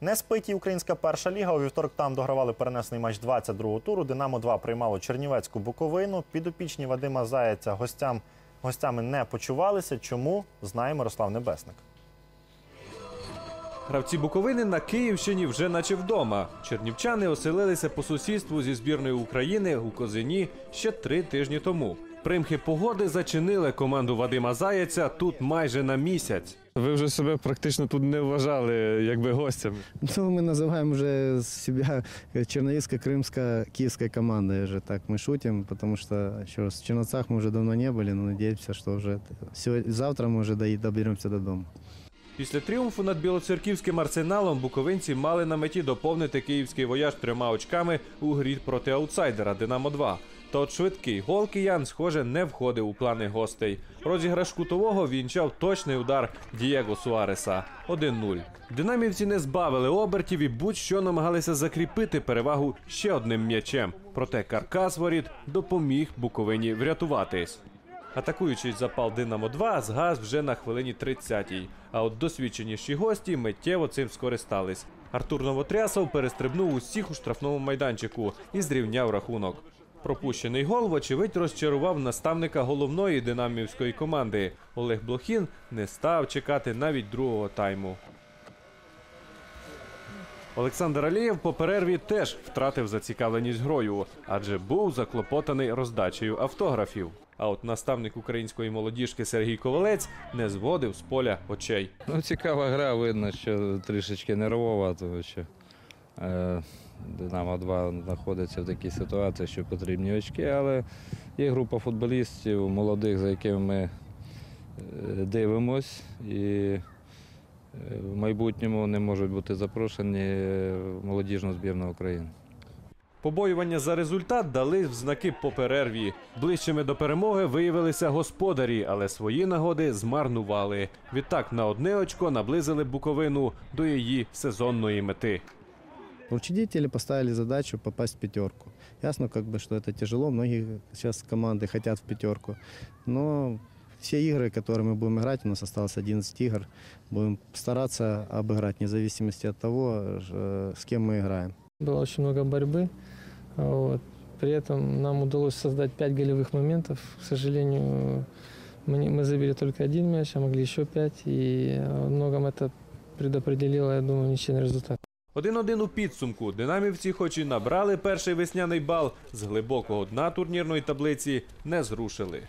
Не спить і українська перша ліга. У вівторок там догравали перенесений матч 22-го туру. Динамо 2 приймало Чернівецьку Буковину. Підопічні Вадима Заяця гостям, гостями не почувалися. Чому знає Мирослав Небесник. Гравці Буковини на Київщині вже наче вдома. Чернівчани оселилися по сусідству зі збірною України у Козині ще три тижні тому. Примхи погоди зачинили команду Вадима Заяця тут майже на місяць. Ви вже себе практично тут не вважали якби гостями. Ну, мы называем уже себя черновицко-крымско киевской командой уже так мы шутим, потому что еще раз, в Черновцах мы уже давно не были, но надеемся, что уже сегодня, завтра мы уже до- доберемся до дома. Після тріумфу над білоцерківським арсеналом буковинці мали на меті доповнити київський вояж трьома очками у грі проти аутсайдера Динамо 2 та от швидкий гол киян, схоже, не входив у плани гостей. Розіграш кутового вінчав точний удар Дієго Суареса 1-0. Динамівці не збавили обертів і будь-що намагалися закріпити перевагу ще одним м'ячем. Проте каркас воріт допоміг Буковині врятуватись. Атакуючий запал Динамо 2 згас вже на хвилині 30-й. А от досвідченіші гості миттєво цим скористались. Артур Новотрясов перестрибнув усіх у штрафному майданчику і зрівняв рахунок. Пропущений гол, вочевидь, розчарував наставника головної динамівської команди. Олег Блохін не став чекати навіть другого тайму. Олександр Алієв по перерві теж втратив зацікавленість грою, адже був заклопотаний роздачею автографів. А от наставник української молодіжки Сергій Ковалець не зводив з поля очей. Ну, цікава гра, видно, що трішечки нервова, тому що е, Динамо 2 знаходиться в такій ситуації, що потрібні очки, але є група футболістів молодих, за якими ми е, дивимось, і е, в майбутньому не можуть бути запрошені в молодіжну збірну України. Побоювання за результат дали в знаки по. Ближчими до перемоги виявилися господарі, але свої нагоди змарнували. Відтак на одне очко наблизили Буковину до її сезонної мети. Учредители поставили задачу попасть в пятерку. Ясно, как бы, что это тяжело, многие сейчас команды хотят в пятерку, но все игры, которые мы будем играть, у нас осталось 11 игр, будем стараться обыграть, вне зависимости от того, э, с кем мы играем. Было очень много борьбы. Вот. При этом нам удалось создать пять голевых моментов. К сожалению, мы, мы забили только один мяч, а могли еще пять. И во многом это предопределило, я думаю, ничейный результат. Один-один у підсумку. Динамівці, хоч і набрали перший весняний бал, з глибокого дна турнірної таблиці не зрушили.